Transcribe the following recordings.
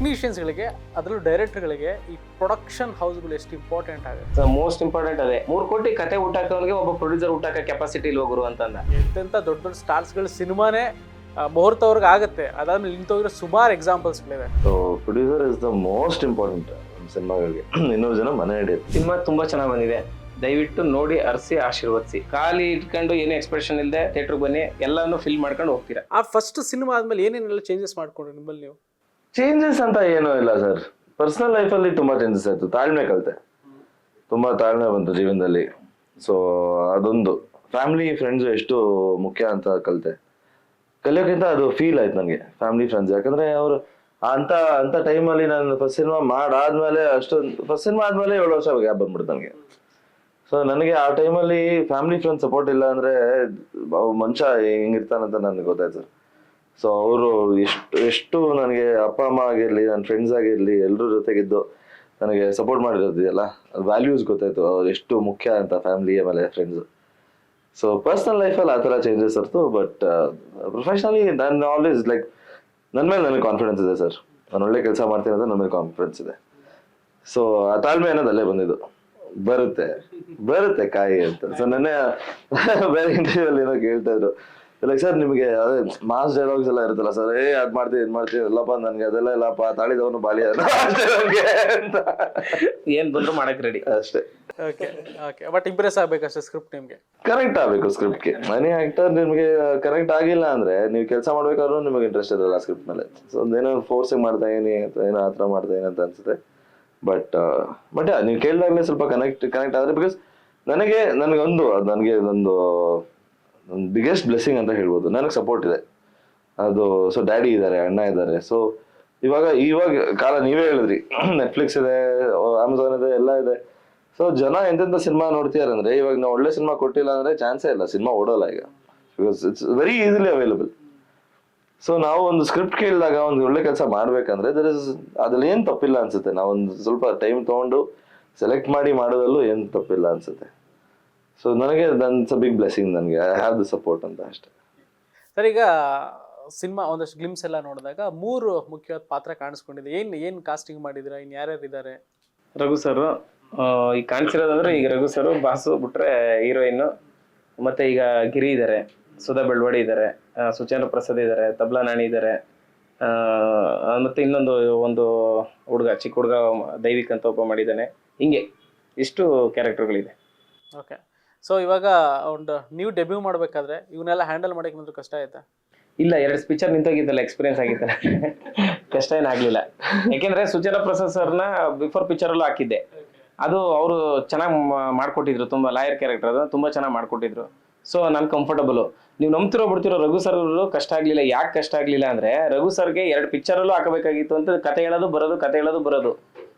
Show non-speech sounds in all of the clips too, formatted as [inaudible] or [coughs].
ಟೆಕ್ನಿಷಿಯನ್ಸ್ಗಳಿಗೆ ಅದರಲ್ಲೂ ಡೈರೆಕ್ಟರ್ಗಳಿಗೆ ಈ ಪ್ರೊಡಕ್ಷನ್ ಹೌಸ್ಗಳು ಎಷ್ಟು ಇಂಪಾರ್ಟೆಂಟ್ ಆಗುತ್ತೆ? ಮೋಸ್ಟ್ ಇಂಪಾರ್ಟೆಂಟ್ ಅದೇ. ಮೂರು ಕೋಟಿ ಕತೆ ಊಟಕ್ಕವನಿಗೆ ಒಬ್ಬ ಪ್ರೊಡ್ಯೂಸರ್ ಹುಟ್ಟಾಕ ಕೆಪಾಸಿಟಿ ಇಲ್ವ ಗುರು ಅಂತಂದ. ಎಂತೆಂಥ ದೊಡ್ಡ ದೊಡ್ಡ ಸ್ಟಾರ್ಸ್ಗಳು ಸಿನಿಮಾನೇ ಮುಹೂರ್ತವ್ರಿಗೆ ಆಗುತ್ತೆ. ಅದಾದ್ಮೇಲೆ ನಿಂತೋಗಿರೋ ಸುಮಾರು ಎಕ್ಸಾಂಪಲ್ಸ್ಗಳಿವೆ so producer is the most important ಸಿನಿಮಾಗಳಿಗೆ. [clears throat] ಇನ್ನೂರು ಜನ ಮನೆ ಹಿಡಿಯುತ್ತೆ ಸಿನಿಮಾ ತುಂಬಾ ಚೆನ್ನಾಗಿ ಬಂದಿದೆ. ದಯವಿಟ್ಟು ನೋಡಿ ಅರಸಿ ಆಶೀರ್ವದಿಸಿ. ಖಾಲಿ ಇಟ್ಕೊಂಡು ಏನು ಎಕ್ಸ್ಪ್ರೆಷನ್ ಇಲ್ಲದೆ ಥಿಯೇಟರ್ ಬನ್ನಿ. ಎಲ್ಲಾನು ಫಿಲ್ ಮಾಡ್ಕೊಂಡು ಹೋಗ್ತೀರಾ? ಆ ಫಸ್ಟ್ ಸಿನಿಮಾ ಆದ್ಮೇಲೆ ಏನೇನೆಲ್ಲ ಚೇಂಜಸ್ ಮಾಡ್ಕೊಂಡ್ರಿ ನಿಮ್ಮಲ್ಲಿ ನೀವು? ಚೇಂಜಸ್ ಅಂತ ಏನೂ ಇಲ್ಲ ಸರ್ ಪರ್ಸನಲ್ ಲೈಫಲ್ಲಿ ತುಂಬಾ ಚೇಂಜಸ್ ಆಯ್ತು. ತಾಳ್ಮೆ ಕಲಿತೆ. ತುಂಬಾ ತಾಳ್ಮೆ ಬಂತು ಜೀವನದಲ್ಲಿ. ಸೊ ಅದೊಂದು. ಫ್ಯಾಮಿಲಿ ಫ್ರೆಂಡ್ಸ್ ಎಷ್ಟು ಮುಖ್ಯ ಅಂತ ಕಲಿತೆ. ಕಲಿಯೋಕ್ಕಿಂತ ಅದು ಫೀಲ್ ಆಯ್ತು ನನಗೆ. ಫ್ಯಾಮಿಲಿ ಫ್ರೆಂಡ್ಸ್ ಯಾಕಂದ್ರೆ ಅವರು ಅಂತ ಅಂತ ಟೈಮಲ್ಲಿ ನಾನು ಫಸ್ಟ್ ಸಿನಿಮಾ ಮಾಡಾದ್ಮೇಲೆ ಅಷ್ಟೊಂದು ಫಸ್ಟ್ ಸಿನಿಮಾ ಆದ್ಮೇಲೆ ಏಳು ವರ್ಷ ಗ್ಯಾಪ್ ಬಂದ್ಬಿಡ್ತು ನನಗೆ. ಸೊ ನನಗೆ ಆ ಟೈಮಲ್ಲಿ ಫ್ಯಾಮಿಲಿ ಫ್ರೆಂಡ್ಸ್ ಸಪೋರ್ಟ್ ಇಲ್ಲ ಅಂದ್ರೆ ಮನುಷ್ಯ ಹೆಂಗಿರ್ತಾನಂತ ನನಗೆ ಗೊತ್ತಾಯ್ತು ಸರ್ ಸೊ ಅವರು ಎಷ್ಟು ಎಷ್ಟು ನನಗೆ ಅಪ್ಪ, ಅಮ್ಮ ಆಗಿರಲಿ ನನ್ನ ಫ್ರೆಂಡ್ಸ್ ಆಗಿರಲಿ ಎಲ್ಲರ ಜೊತೆಗಿದ್ದು ನನಗೆ ಸಪೋರ್ಟ್ ಮಾಡಿರೋದಿದೆಯಲ್ಲ? ವ್ಯಾಲ್ಯೂಸ್ ಗೊತ್ತಾಯ್ತು. ಅವ್ರು ಎಷ್ಟು ಮುಖ್ಯ ಅಂತ ಫ್ಯಾಮಿಲಿ ಆಮೇಲೆ ಫ್ರೆಂಡ್ಸ್ ಸೊ ಪರ್ಸ್ನಲ್ ಲೈಫಲ್ಲಿ ಆ ಥರ ಚೇಂಜಸ್ ಇರ್ತು ಬಟ್ ಪ್ರೊಫೆಷ್ನಲಿ ನಾನು ಆಲ್ವೇಸ್ ಲೈಕ್ ನನ್ನ ಮೇಲೆ ನನಗೆ ಕಾನ್ಫಿಡೆನ್ಸ್ ಇದೆ ಸರ್ ನಾನು ಒಳ್ಳೆ ಕೆಲಸ ಮಾಡ್ತೀನಿ ಅಂತ ನನ್ನ ಮೇಲೆ ಕಾನ್ಫಿಡೆನ್ಸ್ ಇದೆ. ಸೊ ಆ ತಾಳ್ಮೆ ಅನ್ನೋದು ಅಲ್ಲೇ ಬಂದಿದ್ದು. ಬರುತ್ತೆ. ಬರುತ್ತೆ ಕಾಯಿ ಅಂತ. ಸೊ ನೆನ್ನೆ [laughs] ಬೇರೆ ಇಂಟರ್ವ್ಯೂ ಅಲ್ಲಿ ಏನೋ ಕೇಳ್ತಾ ಇದ್ರು. ಲೈಕ್ ಸರ್ ನಿಮಗೆ ಅದೇ ಮಾಸ್ ಡೈಲಾಗ್ಸ್ ಎಲ್ಲ ಇರುತ್ತಲ್ಲ ಸರ್ ಏ ಅದ್ ಮಾಡ್ತೀವಿ ಇದ್ ಮಾಡ್ತೀವಿ ಇಲ್ಲಪ್ಪ ನನ್ಗೆ ಅದೆಲ್ಲ ಇಲ್ಲಪ್ಪ ತಾಳಿದವನು ಬಾಲಿ ಅಂತ [laughs] ಏನ್ ಬಂದ್ರು ಮಾಡಕ್ ರೆಡಿ ಅಷ್ಟೇ. ಓಕೆ ಓಕೆ ಬಟ್ ಇಂಪ್ರೆಸ್ ಆಗ್ಬೇಕಷ್ಟೇ ಸ್ಕ್ರಿಪ್ಟ್ ನಿಮಗೆ? ಕರೆಕ್ಟ್ ಆಗ್ಬೇಕು ಸ್ಕ್ರಿಪ್ಟ್ಗೆ ಮನಿ ಆಕ್ಟರ್ ನಿಮಗೆ ಕರೆಕ್ಟ್ ಆಗಿಲ್ಲ ಅಂದ್ರೆ ನೀವು ಕೆಲಸ ಮಾಡ್ಬೇಕಾದ್ರೂ ನಿಮಗೆ ಇಂಟ್ರೆಸ್ಟ್ ಇರಲ್ಲ ಸ್ಕ್ರಿಪ್ಟ್ ಮೇಲೆ. ಸೊ ಒಂದೇನೋ ಫೋರ್ಸಿಂಗ್ ಮಾಡ್ತಾ ಇದೀನಿ ಏನೋ ಆ ಥರ ಮಾಡ್ತಾ ಇದೀನಿ ಅಂತ ಅನ್ಸುತ್ತೆ. ಬಟ್ ಬಟ್ ನೀವು ಕೇಳಿದಾಗಲೇ ಸ್ವಲ್ಪ ಕನೆಕ್ಟ್ ಕನೆಕ್ಟ್ ಆದ್ರೆ ಬಿಕಾಸ್ ನನಗೆ ನನಗೊಂದು ನನಗೆ ನನಗೆ ಇದೊಂದು ಬಿಗ್ಗೆಸ್ಟ್ ಬ್ಲೆಸ್ಸಿಂಗ್ ಅಂತ ಹೇಳ್ಬೋದು. ನನಗೆ ಸಪೋರ್ಟ್ ಇದೆ. ಅದು ಸೊ ಡ್ಯಾಡಿ ಇದ್ದಾರೆ ಅಣ್ಣ ಇದ್ದಾರೆ ಸೊ ಇವಾಗ ಇವಾಗ ಕಾಲ ನೀವೇ ಹೇಳಿದ್ರಿ. [clears throat] ನೆಟ್ಫ್ಲಿಕ್ಸ್ ಇದೆ ಅಮೆಝಾನ್ ಇದೆ, ಎಲ್ಲ ಇದೆ. ಸೊ ಜನ ಎಂತೆಂಥ ಸಿನಿಮಾ ನೋಡ್ತಿದಾರೆ ಅಂದ್ರೆ, ಇವಾಗ ನಾವು ಒಳ್ಳೆ ಸಿನಿಮಾ ಕೊಟ್ಟಿಲ್ಲ ಅಂದ್ರೆ ಚಾನ್ಸೇ ಇಲ್ಲ. ಸಿನಿಮಾ ಓಡೋಲ್ಲ ಈಗ. Because it's very easily available so ನಾವು ಒಂದು ಸ್ಕ್ರಿಪ್ಟ್ ಕೇಳಿದಾಗ ಒಂದು ಒಳ್ಳೆ ಕೆಲಸ ಮಾಡ್ಬೇಕಂದ್ರೆ ದರ್ ಇಸ್ ಅದ್ರಲ್ಲಿ ಏನು ತಪ್ಪಿಲ್ಲ ಅನ್ಸುತ್ತೆ. ನಾವೊಂದು ಸ್ವಲ್ಪ ಟೈಮ್ ತಗೊಂಡು ಸೆಲೆಕ್ಟ್ ಮಾಡಿ ಮಾಡೋದಲ್ಲೂ ಏನು ತಪ್ಪಿಲ್ಲ ಅನ್ಸುತ್ತೆ. ಸೊ ನನಗೆ ದನ್ಸ್ ಬಿಗ್ ಬ್ಲೆಸ್ಸಿಂಗ್ ನನಗೆ. ಐ ಹ್ಯಾವ್ ದ ಸಪೋರ್ಟ್ ಅಂತ ಅಷ್ಟೇ. ಸರ್ ಈಗ ಸಿನಿಮಾ ಒಂದಷ್ಟು ಗ್ಲಿಮ್ಸ್ ಎಲ್ಲ ನೋಡಿದಾಗ ಮೂರು ಮುಖ್ಯವಾದ ಪಾತ್ರ ಕಾಣಿಸ್ಕೊಂಡಿದೆ. ಏನು ಏನು ಕಾಸ್ಟಿಂಗ್ ಮಾಡಿದಿರಾ ಇನ್ನು ಯಾರ್ಯಾರು ಇದ್ದಾರೆ? ರಘು ಸರ್ ಈಗ ಕಾಣಿಸಿರೋದಂದ್ರೆ ಈಗ ರಘು ಸರ್ ಬಾಸು ಬಿಟ್ರೆ ಹೀರೋಯಿನ್ ಮತ್ತೆ ಈಗ ಗಿರಿ ಇದ್ದಾರೆ ಸುಧಾ ಬೆಳ್ವಾಡಿ ಇದ್ದಾರೆ ಸುಚೇಂದ್ರ ಪ್ರಸಾದ್ ಇದ್ದಾರೆ ತಬ್ಲಾ ನಾಣಿ ಇದ್ದಾರೆ ಮತ್ತೆ ಇನ್ನೊಂದು ಒಂದು ಹುಡುಗ ಚಿಕ್ಕ ಹುಡುಗ ದೈವಿಕ್ ಅಂತ ಒಬ್ಬ ಮಾಡಿದ್ದಾನೆ. ಹಿಂಗೆ ಇಷ್ಟು ಕ್ಯಾರೆಕ್ಟರ್ಗಳಿದೆ ಓಕೆ ಸೊ ಇವಾಗ ಒಂದು ನೀವು ಡೆಬ್ಯೂ ಮಾಡ್ಬೇಕಾದ್ರೆ ಇವನ್ನೆಲ್ಲ ಹ್ಯಾಂಡಲ್ ಮಾಡೋಕ್ಕೆ ಏನಾದ್ರು ಕಷ್ಟ ಆಯ್ತಾ? ಇಲ್ಲ, ಎರಡು ಪಿಕ್ಚರ್ ನಿಂತೋಗಿತ್ತಲ್ಲ ಎಕ್ಸ್ಪೀರಿಯನ್ಸ್ ಆಗಿತ್ತ. ಕಷ್ಟ ಏನಾಗ್ಲಿಲ್ಲ ಯಾಕೆಂದ್ರೆ ಸುಜನ ಪ್ರೊಸೆಸರ್ನ ಸರ್ನ ಬಿಫೋರ್ ಪಿಕ್ಚರ್ ಅಲ್ಲೂ ಹಾಕಿದ್ದೆ. ಅದು ಅವರು ಚೆನ್ನಾಗಿ ಮಾಡ್ಕೊಟ್ಟಿದ್ರು, ತುಂಬಾ ಲಾಯರ್ ಕ್ಯಾರೆಕ್ಟರ್ ಅದು, ತುಂಬಾ ಚೆನ್ನಾಗಿ ಮಾಡ್ಕೊಟ್ಟಿದ್ರು. ಸೊ ನಾನು ಕಂಫರ್ಟಬಲ್ ನೀವು ನಂಬ್ತಿರೋ, ಬಿಡ್ತಿರೋ ರಘು ಸರ್ ಕಷ್ಟ ಆಗ್ಲಿಲ್ಲ. ಯಾಕೆ ಕಷ್ಟ ಆಗ್ಲಿಲ್ಲ ಅಂದ್ರೆ ರಘು ಸರ್ಗೆ ಎರಡು ಪಿಕ್ಚರ್ ಅಲ್ಲೂ ಹಾಕಬೇಕಾಗಿತ್ತು ಅಂತ ಕತೆ ಹೇಳೋದು, ಬರೋದು, ಕತೆ ಹೇಳೋದು, ಬರೋದು.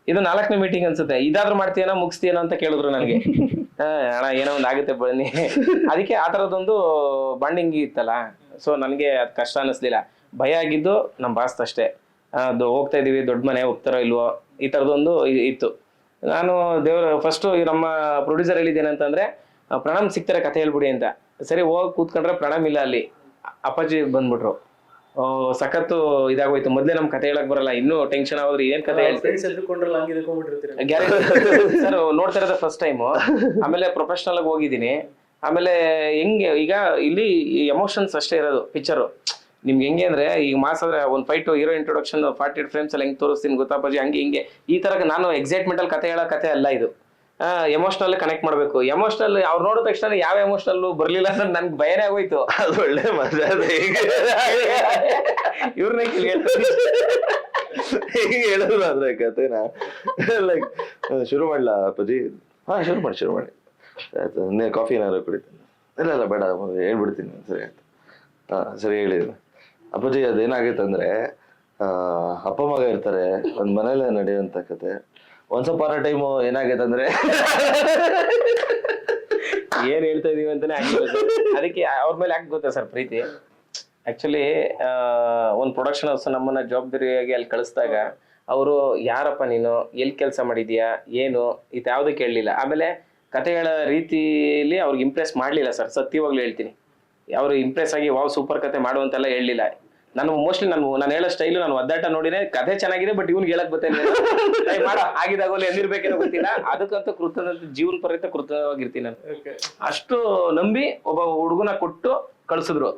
ಇದು ನಾಲ್ಕನೇ ಮೀಟಿಂಗ್ ಅನ್ಸುತ್ತೆ. ಇದಾದ್ರೂ ಮಾಡ್ತೀಯನೋ ಮುಗಿಸ್ತೀಯನೋ ಅಂತ ಕೇಳಿದ್ರು ನನಗೆ. [laughs] ಹಾ, ಅಣ್ಣ ಏನೋ ಒಂದು ಆಗುತ್ತೆ ಬನ್ನಿ. ಅದಕ್ಕೆ ಆ ಥರದೊಂದು ಬಾಂಡಿಂಗ್ ಇತ್ತಲ್ಲ. ಸೊ ನನಗೆ ಅದು ಕಷ್ಟ ಅನ್ನಿಸ್ಲಿಲ್ಲ ಭಯ ಆಗಿದ್ದು ನಮ್ಮ ಬಾಸ್ ಅಷ್ಟೇ ಅದು ಹೋಗ್ತಾ ಇದೀವಿ ದೊಡ್ಡ ಮನೆ ಹೋಗ್ತಾರೋ ಇಲ್ವೋ ಈ ಥರದೊಂದು ಇತ್ತು. ನಾನು ದೇವರ ಫಸ್ಟು ನಮ್ಮ ಪ್ರೊಡ್ಯೂಸರ್ ಹೇಳಿದ್ದೇನಂತಂದ್ರೆ ಪ್ರಣಾಮ್ ಪ್ರಣಮ್ ಸಿಗ್ತಾರೆ ಕಥೆ ಹೇಳ್ಬಿಡಿ ಅಂತ. ಸರಿ ಹೋಗಿ ಕೂತ್ಕೊಂಡ್ರೆ ಪ್ರಣಮ್ ಇಲ್ಲ ಅಲ್ಲಿ. ಅಪ್ಪಾಜಿ ಬಂದ್ಬಿಟ್ರು. ಸಖತ್ತು ಇದಾಗೋಯ್ತು. ಮೊದ್ಲೇ ನಮ್ ಕತೆ ಹೇಳಕ್ ಬರಲ್ಲ. ಇನ್ನೂ ಟೆನ್ಷನ್ ಆಗೋದ್ರೆ. ಏನ್ ಕತೆ ಫ್ರೆಂಡ್ಸ್ ಎದ್ರುಕೊಂಡ್ರಲ್ಲ ಹಂಗೆ ಎದ್ರುಕೊಂಡ್ಬಿಟ್ಟಿರ್ತೀರ [laughs] ಸರ್ ನೋಡ್ತಾ ಇರೋದು ಫಸ್ಟ್ ಟೈಮ್ ಆಮೇಲೆ ಪ್ರೊಫೆಷನಲ್ ಆಗಿ ಹೋಗಿದ್ದೀನಿ. ಆಮೇಲೆ ಹೆಂಗೆ ಈಗ ಇಲ್ಲಿ ಎಮೋಷನ್ಸ್ ಅಷ್ಟೇ ಇರೋದು ಪಿಕ್ಚರು ನಿಮ್ಗೆ ಹೆಂಗೆ ಅಂದ್ರೆ ಈಗ ಮಾಸ್ ಆದ್ರೆ ಒಂದು fight hero introduction forty eight frames ಅಲ್ಲಿ ಹೆಂಗ್ ತೋರಿಸ್ತೀನಿ ಗೊತ್ತಾಪಾಜಿ ಹಂಗೆ ಹಿಂಗೆ. ಈ ತರ ನಾನು ಎಕ್ಸೈಟ್ಮೆಂಟ್ ಅಲ್ಲಿ ಕತೆ ಹೇಳೋ ಕತೆ ಅಲ್ಲ ಇದು. ಎಮೋಷನಲ್ ಕನೆಕ್ಟ್ ಮಾಡ್ಬೇಕು. ಎಮೋಷನಲ್ ಅವ್ರು ನೋಡಿದ ತಕ್ಷಣ ಯಾವ ಎಮೋಷನಲ್ ಬರ್ಲಿಲ್ಲ ಅಂದ್ರೆ ನನ್ಗೆ ಭಯನೇ ಆಗೋಯ್ತು. ಅದು ಒಳ್ಳೆ ಮಜಾ ಇವ್ರನ್ನೇ ಹೇಗೆ. ಹೇಳಿದ್ರು ಅಂದ್ರೆ ಕತೆನ ಲೈಕ್ ಶುರು ಮಾಡ್ಲಾ ಅಪ್ಪಾಜಿ? ಹಾ ಶುರು ಮಾಡಿ ಶುರು ಮಾಡಿ. ಆಯ್ತು ನೀ ಕಾಫಿ ಏನಾದ್ರು ಕುಡಿತೀನಿ ಇಲ್ಲ ಇಲ್ಲ ಬೇಡ ಹೇಳ್ಬಿಡ್ತೀನಿ ಸರಿ ಆಯ್ತು. ಹಾ ಸರಿ ಹೇಳಿ. ಅಪ್ಪಾಜಿ ಅದೇನಾಗೈತಂದ್ರೆ ಅಪ್ಪ ಮಗ ಇರ್ತಾರೆ ಒಂದ್ ಮನೇಲೆ ನಡೆಯುವಂತ ಕತೆ. ಒಂದ್ ಸ್ವಲ್ಪ ಟೈಮು ಏನಾಗೈತೆ ಅಂದ್ರೆ ಏನ್ ಹೇಳ್ತಾ ಇದೀವಿ ಅಂತಾನೆ ಆಗಿರೋದು ಅದಕ್ಕೆ ಅವ್ರ ಮೇಲೆ ಯಾಕೆ ಗೊತ್ತಾ ಸರ್ ಪ್ರೀತಿ? ಆಕ್ಚುಲಿ ಒಂದು ಪ್ರೊಡಕ್ಷನ್ ಹೌಸ್ ನಮ್ಮನ್ನ ಜವಾಬ್ದಾರಿಯಾಗಿ ಅಲ್ಲಿ ಕಳಿಸಿದಾಗ ಅವರು, ಯಾರಪ್ಪ ನೀನು? ಎಲ್ಲಿ ಕೆಲಸ ಮಾಡಿದ್ಯಾ? ಏನು? ಇದು ಯಾವುದು ಕೇಳಲಿಲ್ಲ. ಆಮೇಲೆ ಕತೆಗಳ ರೀತಿಯಲ್ಲಿ ಅವ್ರಿಗೆ ಇಂಪ್ರೆಸ್ ಮಾಡ್ಲಿಲ್ಲ ಸರ್. ಸತ್ಯವಾಗ್ಲೂ ಹೇಳ್ತೀನಿ. ಅವರು ಇಂಪ್ರೆಸ್ ಆಗಿ, ವಾವ್ ಸೂಪರ್ ಕತೆ ಮಾಡುವಂತೆಲ್ಲ ಹೇಳಲಿಲ್ಲ. ನಾನು ಮೋಸ್ಟ್ಲಿ ನಾನು ನಾನು ಹೇಳೋ ಸ್ಟೈಲು ನಾನು ಒದ್ದಾಟ ನೋಡಿನೇ ಕಥೆ ಚೆನ್ನಾಗಿದೆ ಬಟ್ ಇವ್ನಿಗೆ ಹೇಳಕ್ ಬರ್ತೇನೆ. ಮಾಡ ಆಗಿದಾಗೋಲಿ ಎಂದಿರ್ಬೇಕೇನೋ ಗೊತ್ತಿಲ್ಲ. ಅದಕ್ಕಂತೂ ಕೃತಜ್ಞ ಜೀವನ ಪರ್ಯಂತ ಕೃತವಾಗಿರ್ತೀನಿ ನಾನು. ಅಷ್ಟು ನಂಬಿ ಒಬ್ಬ ಹುಡುಗನ ಕೊಟ್ಟು ಕಳ್ಸಿದ್ರು.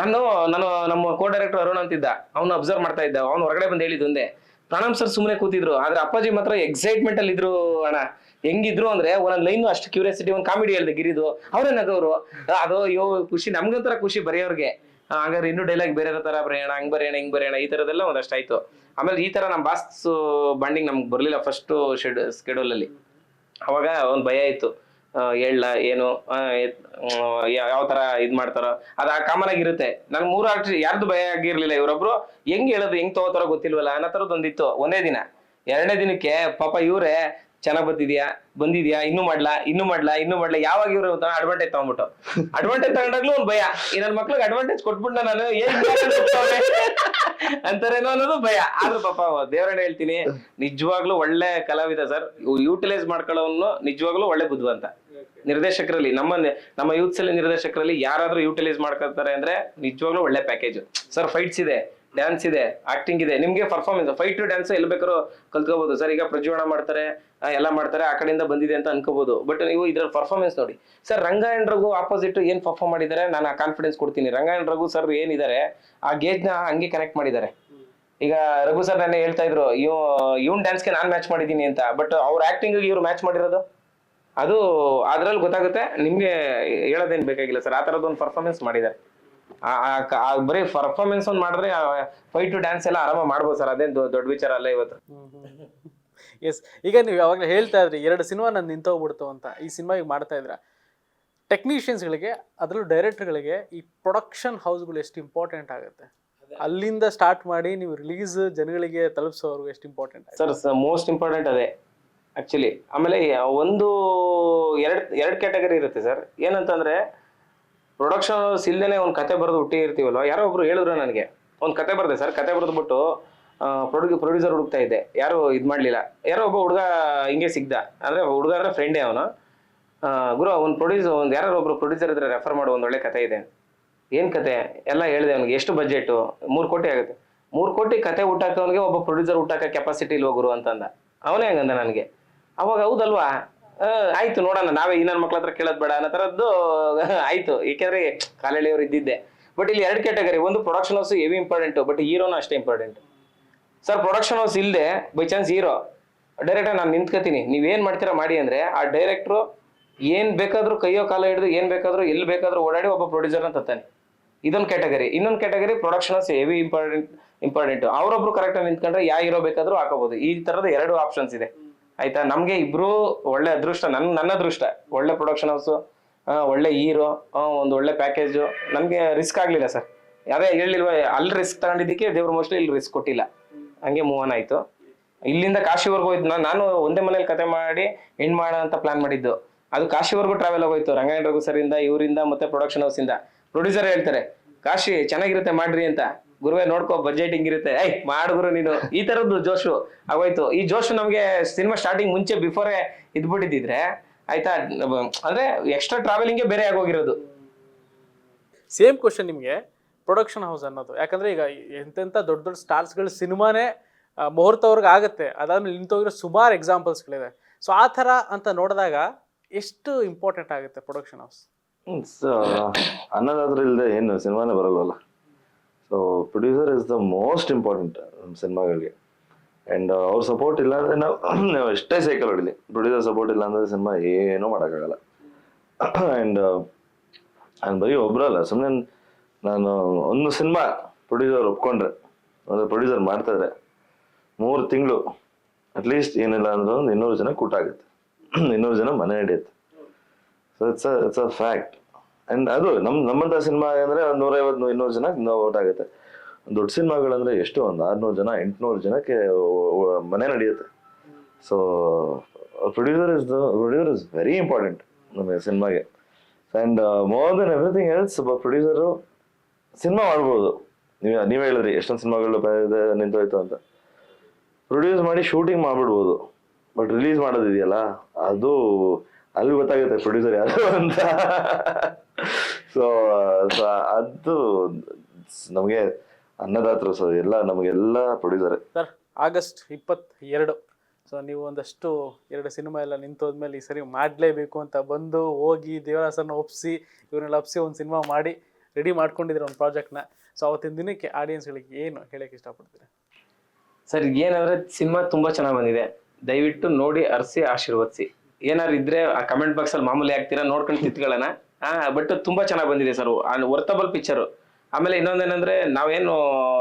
ನಾನು ನಾನು ನಮ್ಮ ಕೋ ಡೈರೆಕ್ಟರ್ ಅರುಣ್ ಅಂತಿದ್ದ. ಅವ್ನು ಅಬ್ಸರ್ವ್ ಮಾಡ್ತಾ ಇದ್ದ. ಅವ್ನು ಹೊರಗಡೆ ಬಂದು ಹೇಳಿದ್ ಒಂದೇ. ಪ್ರಣಾಮ್ ಸರ್ ಸುಮ್ಮನೆ ಕೂತಿದ್ರು. ಆದ್ರೆ ಅಪ್ಪಾಜಿ ಮಾತ್ರ ಎಕ್ಸೈಟ್ಮೆಂಟ್ ಅಲ್ಲಿ ಇದ್ರು ಅಣ್ಣ. ಹೆಂಗಿದ್ರು ಅಂದ್ರೆ ಒಂದೊಂದ್ ಲೈನ್ ಅಷ್ಟು ಕ್ಯೂರಿಯಾಸಿಟಿ ಒಂದು ಕಾಮಿಡಿ ಹೇಳ್ದೆ ಗಿರಿದು. ಅವರೇ ನಗವರು ಅದು ಅಯ್ಯೋ ಖುಷಿ. ನಮ್ಗಂತರ ಖುಷಿ ಬರೆಯೋರ್ಗೆ ಹಾಗಾದ್ರೆ ಇನ್ನೂ ಡೈಲಾಗ್ ಬೇರೆ ತರ ಬರೆಯೋಣ, ಹಂಗ್ ಬರೆಯೋಣ, ಹಿಂಗ್ ಬರೆಯೋಣ, ಈ ತರದೆಲ್ಲ ಒಂದಷ್ಟು ಆಯ್ತು ಆಮೇಲೆ ಈ ತರ ನಮ್ಮ ಬಾಸ್ ಬಾಂಡಿಂಗ್ ನಮ್ಗೆ ಬರ್ಲಿಲ್ಲ ಫಸ್ಟ್ ಶೆಡ್ ಸ್ಕೆಡ್ಯೂಲ್ ಅಲ್ಲಿ. ಅವಾಗ ಒಂದ್ ಭಯ ಇತ್ತು. ಹೇಳ, ಏನು ಯಾವ ತರ ಇದ್ ಮಾಡ್ತಾರೋ. ಅದ ಕಾಮನ್ ಆಗಿರುತ್ತೆ ನನ್ ಮೂರು ಆರ್ಟ್ ಯಾರ್ದು ಭಯ ಆಗಿರ್ಲಿಲ್ಲ, ಇವರೊಬ್ರು ಹೆಂಗ್ ಹೇಳೋದು, ಹೆಂಗ್ ತಗೋತಾರೋ ಗೊತ್ತಿಲ್ವಲ್ಲ, ಅನ್ನೋ ತರದ್ ಒಂದಿತ್ತು ಒಂದೇ ದಿನ. ಎರಡನೇ ದಿನಕ್ಕೆ ಪಾಪ ಇವ್ರೆ ಚೆನ್ನಾಗ್ ಬಂದಿದ್ಯಾ ಬಂದಿದ್ಯಾ? ಇನ್ನು ಮಾಡ್ಲಾ? ಇನ್ನು ಮಾಡ್ಲಾ? ಇನ್ನು ಮಾಡ್ಲಾ? ಯಾವಾಗ ಇವ್ರು ಅಡ್ವಾಂಟೇಜ್ ತಗೊಂಡ್ಬಿಟ್ಟು? ಅಡ್ವಾಂಟೇಜ್ ತಗೊಂಡಾಗ್ಲೂ ಒಂದ್ ಭಯ. ಈ ಮಕ್ಳಿಗೆ ಅಡ್ವಾಂಟೇಜ್ ಕೊಟ್ಬಿಟ್ಟ ನಾನು? ಅಂತಾರೇನೋ ಅನ್ನೋದು ಭಯ. ಆದ್ರೂ ಪಾಪ, ದೇವರನ್ನ ಹೇಳ್ತೀನಿ. ನಿಜವಾಗ್ಲೂ ಒಳ್ಳೆ ಕಲಾವಿದ ಸರ್. ಯೂಟಿಲೈಸ್ ಮಾಡ್ಕೊಳ್ಳೋನು ನಿಜವಾಗ್ಲೂ ಒಳ್ಳೆ ಬುದ್ಧಿವಂತ ನಿರ್ದೇಶಕರಲ್ಲಿ, ನಮ್ಮ ನಮ್ಮ ಯೂತ್ಸ್ ಅಲ್ಲಿ ನಿರ್ದೇಶಕರಲ್ಲಿ ಯಾರಾದ್ರೂ ಯೂಟಿಲೈಸ್ ಮಾಡ್ಕೊತಾರೆ ಅಂದ್ರೆ ನಿಜವಾಗ್ಲೂ ಒಳ್ಳೆ ಪ್ಯಾಕೇಜ್ ಸರ್ ಫೈಟ್ಸ್ ಇದೆ. ಡ್ಯಾನ್ಸ್ ಇದೆ. ಆಕ್ಟಿಂಗ್ ಇದೆ. ನಿಮ್ಗೆ ಪರ್ಫಾರ್ಮೆನ್ಸ್ ಫೈಟ್ ಡ್ಯಾನ್ಸ್ ಎಲ್ಲಿ ಬೇಕಾದ್ರೂ ಕಲ್ತ್ಕೋಬಹುದು ಸರ್ ಈಗ ಪ್ರಜ್ವಲನ ಮಾಡ್ತಾರೆ. ಎಲ್ಲ ಮಾಡ್ತಾರೆ, ಆ ಕಡೆಯಿಂದ ಬಂದಿದೆ ಅಂತ ಅನ್ಕೋಬಹುದು ಬಟ್ ನೀವು ಇದರ ಪರ್ಫಾರ್ಮೆನ್ಸ್ ನೋಡಿ. Sir Ranga and Raghu opposite ಏನ್ ಪರ್ಫಾರ್ಮ್ ಮಾಡಿದ್ದಾರೆ? ನಾನು ಆ ಕಾನ್ಫಿಡೆನ್ಸ್ ಕೊಡ್ತೀನಿ. ರಂಗ ಅಂಡ್ ರಘು ಸರ್ ಏನಿದ್ದಾರೆ? ಆ ಗೇಜ್ನ ಹಂಗೆ ಕನೆಕ್ಟ್ ಮಾಡಿದ್ದಾರೆ. ಈಗ ರಘು ಸರ್ ನಾನೇ ಹೇಳ್ತಾ ಇದ್ರು ಇವ್ ಇವನ್ ಡ್ಯಾನ್ಸ್ಗೆ ನಾನು ಮ್ಯಾಚ್ ಮಾಡಿದೀನಿ ಅಂತ. ಬಟ್ ಅವ್ರ ಆಕ್ಟಿಂಗ್ ಇವ್ರು ಮ್ಯಾಚ್ ಮಾಡಿರೋದು? ಅದು ಅದ್ರಲ್ಲಿ ಗೊತ್ತಾಗುತ್ತೆ. ನಿಮ್ಗೆ ಹೇಳೋದೇನ್ ಬೇಕಾಗಿಲ್ಲ ಸರ್ ಆ ಒಂದು ಪರ್ಫಾರ್ಮೆನ್ಸ್ ಮಾಡಿದ್ದಾರೆ. ಬರೀ ಪರ್ಫಾರ್ಮೆನ್ಸ್ ಒಂದು ಮಾಡಿದ್ರೆ ಫೈಟ್ ಟು ಡ್ಯಾನ್ಸ್ ಎಲ್ಲ ಆರಾಮ ಮಾಡ್ಬೋದು ಸರ್ ಅದೇನು ದೊಡ್ಡ ವಿಚಾರ ಅಲ್ಲ ಇವತ್ತು. ಎಸ್ ಈಗ ನೀವು ಯಾವಾಗಲೇ ಹೇಳ್ತಾ ಇದ್ರಿ ಎರಡು ಸಿನಿಮಾ ನಾನು ನಿಂತೋಗ್ಬಿಡ್ತು ಅಂತ ಈ ಸಿನಿಮಾ ಈಗ ಮಾಡ್ತಾ ಇದ್ರ. ಟೆಕ್ನಿಷಿಯನ್ಸ್ಗಳಿಗೆ ಅದರಲ್ಲೂ ಡೈರೆಕ್ಟರ್ಗಳಿಗೆ ಈ ಪ್ರೊಡಕ್ಷನ್ ಹೌಸ್ಗಳು ಎಷ್ಟು ಇಂಪಾರ್ಟೆಂಟ್ ಆಗುತ್ತೆ? ಅಲ್ಲಿಂದ ಸ್ಟಾರ್ಟ್ ಮಾಡಿ ನೀವು ರಿಲೀಸ್ ಜನಗಳಿಗೆ ತಲುಪಿಸೋವರೆಗೂ ಎಷ್ಟು ಇಂಪಾರ್ಟೆಂಟ್ ಸರ್ ಮೋಸ್ಟ್ ಇಂಪಾರ್ಟೆಂಟ್ ಅದೇ. ಆಕ್ಚುಲಿ ಆಮೇಲೆ ಒಂದು ಎರಡು ಎರಡು ಕ್ಯಾಟಗರಿ ಇರುತ್ತೆ ಸರ್ ಏನಂತಂದ್ರೆ ಪ್ರೊಡಕ್ಷನ್ ಇಲ್ದೇನೆ ಒಂದು ಕತೆ ಬರೆದು ಹುಟ್ಟಿ ಇರ್ತೀವಲ್ಲ ಯಾರೋ ಒಬ್ರು ಹೇಳಿದ್ರು ನನಗೆ. ಒಂದು ಕತೆ ಬರ್ದೆ ಸರ್ ಕತೆ ಬರೆದ್ಬಿಟ್ಟು ಪ್ರೊಡ್ಯೂಸರ್ ಹುಡುಕ್ತಾ ಇದ್ದೆ. ಯಾರು ಇದು ಮಾಡಲಿಲ್ಲ. ಯಾರೋ ಒಬ್ಬ ಹುಡುಗ ಹಿಂಗೆ ಸಿಗ್ದ. ಅಂದರೆ ಹುಡುಗ ಅಂದ್ರೆ ಫ್ರೆಂಡೇ ಅವನು. ಗುರು, ಅವ್ನು ಪ್ರೊಡ್ಯೂಸರ್ ಒಂದು ಯಾರೋ ಒಬ್ರು ಪ್ರೊಡ್ಯೂಸರ್ ಇದ್ರೆ ರೆಫರ್ ಮಾಡೋ, ಒಂದು ಒಳ್ಳೆ ಕತೆ ಇದೆ. ಏನ್ ಕತೆ ಎಲ್ಲ ಹೇಳಿದೆ ಅವ್ನಿಗೆ, ಎಷ್ಟು ಬಜೆಟ್ ಮೂರು ಕೋಟಿ ಆಗುತ್ತೆ. ಮೂರು ಕೋಟಿ ಕತೆ ಹುಟ್ಟಾಕೋನಿಗೆ ಒಬ್ಬ ಪ್ರೊಡ್ಯೂಸರ್ ಹುಟ್ಟಾಕ ಕೆಪಾಸಿಟಿ ಇಲ್ವ ಗುರು ಅಂತಂದ. ಅವನೇ ಹಂಗಂದ ನನಗೆ. ಅವಾಗ ಹೌದಲ್ವಾ? ಆಯ್ತು ನೋಡೋಣ, ನಾವೇ ಈ ನನ್ನ ಮಕ್ಳ ಹತ್ರ ಕೇಳೋದು ಬೇಡ ಅನ್ನೋ ಥರದ್ದು [laughs] ಆಯ್ತು. ಏಕೆಂದ್ರೆ ಕಾಲೆಳೆಯವರು ಇದ್ದಿದ್ದೆ. ಬಟ್ ಇಲ್ಲಿ ಎರಡು ಕ್ಯಾಟಗರಿ ಒಂದು production house heavy important but ಹೀರೋನು ಅಷ್ಟೇ ಇಂಪಾರ್ಟೆಂಟ್ ಸರ್ ಪ್ರೊಡಕ್ಷನ್ ಹೌಸ್ ಇಲ್ಲದೆ ಬೈ ಚಾನ್ಸ್ ಹೀರೋ ಡೈರೆಕ್ಟರ್ ನಾನು ನಿಂತ್ಕೋತೀನಿ. ನೀವೇನು ಮಾಡ್ತೀರಾ ಮಾಡಿ ಅಂದರೆ, ಆ ಡೈರೆಕ್ಟ್ರು ಏನು ಬೇಕಾದರೂ ಕೈಯೋ ಕಾಲ ಹಿಡಿದು ಏನು ಬೇಕಾದರೂ, ಎಲ್ಲಿ ಬೇಕಾದರೂ ಓಡಾಡಿ ಒಬ್ಬ ಪ್ರೊಡ್ಯೂಸರ್ನ ತತ್ತಾನೆ ಇದೊಂದು ಕ್ಯಾಟಗರಿ ಇನ್ನೊಂದು category production house heavy important important ಅವರೊಬ್ರು ಕರೆಕ್ಟಾಗಿ ನಿಂತ್ಕೊಂಡ್ರೆ ಯಾ ಇರೋ ಬೇಕಾದರೂ ಹಾಕೋಬೋದು ಈ ಥರದ ಎರಡು ಆಪ್ಷನ್ಸ್ ಇದೆ. ಆಯಿತಾ? ನಮಗೆ ಇಬ್ಬರು ಒಳ್ಳೆ ಅದೃಷ್ಟ. ನನ್ನ ನನ್ನ ಅದೃಷ್ಟ. ಒಳ್ಳೆ ಪ್ರೊಡಕ್ಷನ್ ಹೌಸು ಒಳ್ಳೆ ಹೀರೋ ಒಂದು ಒಳ್ಳೆ ಪ್ಯಾಕೇಜು ನಮಗೆ ರಿಸ್ಕ್ ಆಗಲಿಲ್ಲ ಸರ್ ಯಾವುದೇ ಹೇಳಿಲ್ವ ಅಲ್ಲಿ ರಿಸ್ಕ್ ತಗೊಂಡಿದ್ದಕ್ಕೆ ದೇವ್ರು ಮೋಸ್ಟ್ಲಿ ಇಲ್ಲಿ ರಿಸ್ಕ್ ಕೊಟ್ಟಿಲ್ಲ. ಹಂಗೆ ಮೂವ್ ಆನ್ ಆಯ್ತು. ಇಲ್ಲಿಂದ ಕಾಶಿವರೆಗೂ ಹೋಯ್ತು ನಾನು ಒಂದೇ ಮನೇಲಿ ಕತೆ ಮಾಡಿ ಎಂಡ್ ಮಾಡ ಅಂತ ಪ್ಲಾನ್ ಮಾಡಿದ್ದು. ಅದು ಕಾಶಿವರೆಗೂ ಟ್ರಾವೆಲ್ ಆಗೋಯ್ತು. ರಂಗಾಯಣ ರಘು ಸರ್ ಇಂದ ಇವರಿಂದ ಮತ್ತೆ ಪ್ರೊಡಕ್ಷನ್ ಇಂದ. ಪ್ರೊಡ್ಯೂಸರ್ ಹೇಳ್ತಾರೆ, ಕಾಶಿ, ಚೆನ್ನಾಗಿರುತ್ತೆ ಮಾಡ್ರಿ ಅಂತ. ಗುರುವೇ ನೋಡ್ಕೋ ಬಜೆಟ್ ಹಿಂಗಿರುತ್ತೆ. ಐ ಮಾಡು ಗುರು ನೀನು. ಈ ತರದ್ದು ಜೋಶು ಆಗೋಯ್ತು. ಈ ಜೋಶು ನಮಗೆ ಸಿನಿಮಾ ಸ್ಟಾರ್ಟಿಂಗ್ ಮುಂಚೆ ಬಿಫೋರೇ ಇದ್ಬಿಟ್ಟಿದ್ರೆ ಆಯ್ತಾ? ಅಂದ್ರೆ ಎಕ್ಸ್ಟ್ರಾ ಟ್ರಾವೆಲಿಂಗ್ಗೆ ಬೇರೆ ಆಗೋಗಿರೋದು. ಸೇಮ್ ಕ್ವಶನ್ ನಿಮಗೆ. ಪ್ರೊಡಕ್ಷನ್ ಹೌಸ್ ಅನ್ನೋದು. ಯಾಕಂದ್ರೆ ಈಗ ಎಂತೆಂಥ ದೊಡ್ಡ ದೊಡ್ಡ ಸ್ಟಾರ್ಸ್ಗಳ ಸಿನಿಮಾನೇ ಮುಹೂರ್ತವ್ರಿಗೆ ಆಗುತ್ತೆ. ಅದಾದ್ಮೇಲೆ ನಿಂತೋಗಿರೋ ಸುಮಾರು ಎಕ್ಸಾಂಪಲ್ಸ್ಗಳಿದೆ ಸೊ ಆ ಥರ ಅಂತ ನೋಡಿದಾಗ ಎಷ್ಟು ಇಂಪಾರ್ಟೆಂಟ್ ಆಗುತ್ತೆ ಪ್ರೊಡಕ್ಷನ್ ಹೌಸ್ ಅನ್ನೋದಾದ್ರೂ ಅನ್ನೋದಾದ್ರೆ ಇಲ್ಲದೆ ಏನು ಸಿನಿಮಾನೇ ಬರಲ್ವಲ್ಲ. So producer is the most important ನಮ್ಮ ಸಿನಿಮಾಗಳಿಗೆ. ಆ್ಯಂಡ್ ಅವ್ರ ಸಪೋರ್ಟ್ ಇಲ್ಲ ನಾವು ಎಷ್ಟೇ ಸೈಕಲ್ ಹೊಡಿಲಿ. ಪ್ರೊಡ್ಯೂಸರ್ ಸಪೋರ್ಟ್ ಇಲ್ಲ ಅಂದರೆ ಸಿನಿಮಾ ಏನೂ ಮಾಡೋಕ್ಕಾಗಲ್ಲ. [coughs] ಆ್ಯಂಡ್ ನಾನು ಬರೀ ಒಬ್ಬರಲ್ಲ ಸುಮ್ಮನೆ ನಾನು ಒಂದು ಸಿನಿಮಾ ಪ್ರೊಡ್ಯೂಸರ್ ಒಪ್ಕೊಂಡ್ರೆ, ಒಂದು ಪ್ರೊಡ್ಯೂಸರ್ ಮಾಡ್ತಾಯಿದ್ರೆ ಮೂರು ತಿಂಗಳು ಅಟ್ಲೀಸ್ಟ್ ಏನಿಲ್ಲ ಅಂದ್ರೆ ಒಂದು ಇನ್ನೂರು ಜನ ಕೂಟ ಆಗುತ್ತೆ. [clears throat] ಇನ್ನೂರು ಜನ ಮನೆ ನಡೆಯುತ್ತೆ so it's it's a fact and ಅದು ನಮ್ಮ ನಮ್ಮಂಥ ಸಿನಿಮಾ ಅಂದರೆ ಒಂದು ನೂರೈವತ್ತು ಇನ್ನೂರು ಜನ ಓಟ್ ಆಗುತ್ತೆ. ದೊಡ್ಡ ಸಿನಿಮಾಗಳಂದ್ರೆ ಎಷ್ಟು? ಒಂದು ಆರ್ನೂರು ಜನ, ಎಂಟುನೂರು ಜನಕ್ಕೆ ಮನೆ ನಡೆಯುತ್ತೆ. So producer is the producer is very important ನಮಗೆ ಸಿನಿಮಾಗೆ. And more than everything else producer cinema ಮಾಡ್ಬೋದು. ನೀವು, ನೀವೇ ಹೇಳಿದ್ರಿ, ಎಷ್ಟೊಂದು ಸಿನಿಮಾಗಳು ನಿಂತೋಯ್ತು ಅಂತ. ಪ್ರೊಡ್ಯೂಸ್ ಮಾಡಿ ಶೂಟಿಂಗ್ ಮಾಡ್ಬಿಡ್ಬೋದು. ಬಟ್ ರಿಲೀಸ್ ಮಾಡೋದಿದೆಯಲ್ಲ, ಅದು ಅಲ್ಲಿ ಗೊತ್ತಾಗುತ್ತೆ ಪ್ರೊಡ್ಯೂಸರ್ ಯಾರು ಅಂತ. ಸೊ ಅದು ನಮಗೆ ಅನ್ನದಾತರು ಸೊ ಎಲ್ಲ ನಮಗೆಲ್ಲ ಪ್ರೊಡ್ಯೂಸರ್ ಸರ್ ಆಗಸ್ಟ್ ಇಪ್ಪತ್ತ್ ಎರಡು ಸೊ ನೀವು ಒಂದಷ್ಟು, ಎರಡು ಸಿನಿಮಾ ಎಲ್ಲ ನಿಂತೋದ್ಮೇಲೆ ಈ ಸರಿ ಮಾಡಲೇಬೇಕು ಅಂತ ಬಂದು ಹೋಗಿ ದೇವರಾಸನ ಒಪ್ಸಿ ಇವನ್ನೆಲ್ಲ ಒಪ್ಸಿ ಒಂದು ಸಿನಿಮಾ ಮಾಡಿ ರೆಡಿ ಮಾಡ್ಕೊಂಡಿದ್ರೆ ಒಂದು ಪ್ರಾಜೆಕ್ಟ್ನ ಸೊ ಅವತ್ತಿನ ದಿನಕ್ಕೆ ಆಡಿಯನ್ಸ್ಗಳಿಗೆ ಏನು ಹೇಳಕ್ಕೆ ಇಷ್ಟಪಡ್ತೀರಿ? ಸರ್ ಏನಂದ್ರೆ ಸಿನಿಮಾ ತುಂಬಾ ಚೆನ್ನಾಗಿ ಬಂದಿದೆ. ದಯವಿಟ್ಟು ನೋಡಿ, ಅರ್ಸಿ, ಆಶೀರ್ವದಿಸಿ. ಏನಾದ್ರು ಇದ್ರೆ ಆ ಕಮೆಂಟ್ ಬಾಕ್ಸ್ ಅಲ್ಲಿ ಮಾಮೂಲಿ ಆಗ್ತೀರಾ ನೋಡ್ಕೊಂಡು ತಿತ್ಕೊಳ್ಳೋಣ. ಹಾ ಬಟ್ ತುಂಬಾ ಚೆನ್ನಾಗಿ ಬಂದಿದೆ ಸರ್ ವರ್ತಬಲ್ ಪಿಕ್ಚರ್ ಆಮೇಲೆ ಇನ್ನೊಂದೇನಂದ್ರೆ, ನಾವೇನು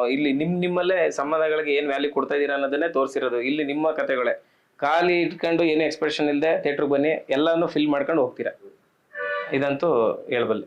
ಇಲ್ಲಿ ನಿಮ್, ನಿಮ್ಮಲ್ಲೇ ಸಂಬಂಧಗಳಿಗೆ ಏನ್ ವ್ಯಾಲ್ಯೂ ಕೊಡ್ತಾ ಇದೀರಾ ಅನ್ನೋದನ್ನೇ ತೋರಿಸಿರೋದು. ಇಲ್ಲಿ ನಿಮ್ಮ ಕತೆಗಳೇ. ಖಾಲಿ ಇಟ್ಕೊಂಡು ಏನು ಎಕ್ಸ್ಪ್ರೆಷನ್ ಇಲ್ಲದೆ ಥಿಯೇಟ್ರಿಗೆ ಬನ್ನಿ, ಎಲ್ಲಾನು ಫಿಲ್ ಮಾಡ್ಕೊಂಡು ಹೋಗ್ತೀರಾ. ಇದಂತೂ ಹೇಳ್ಬಲ್ಲೆ.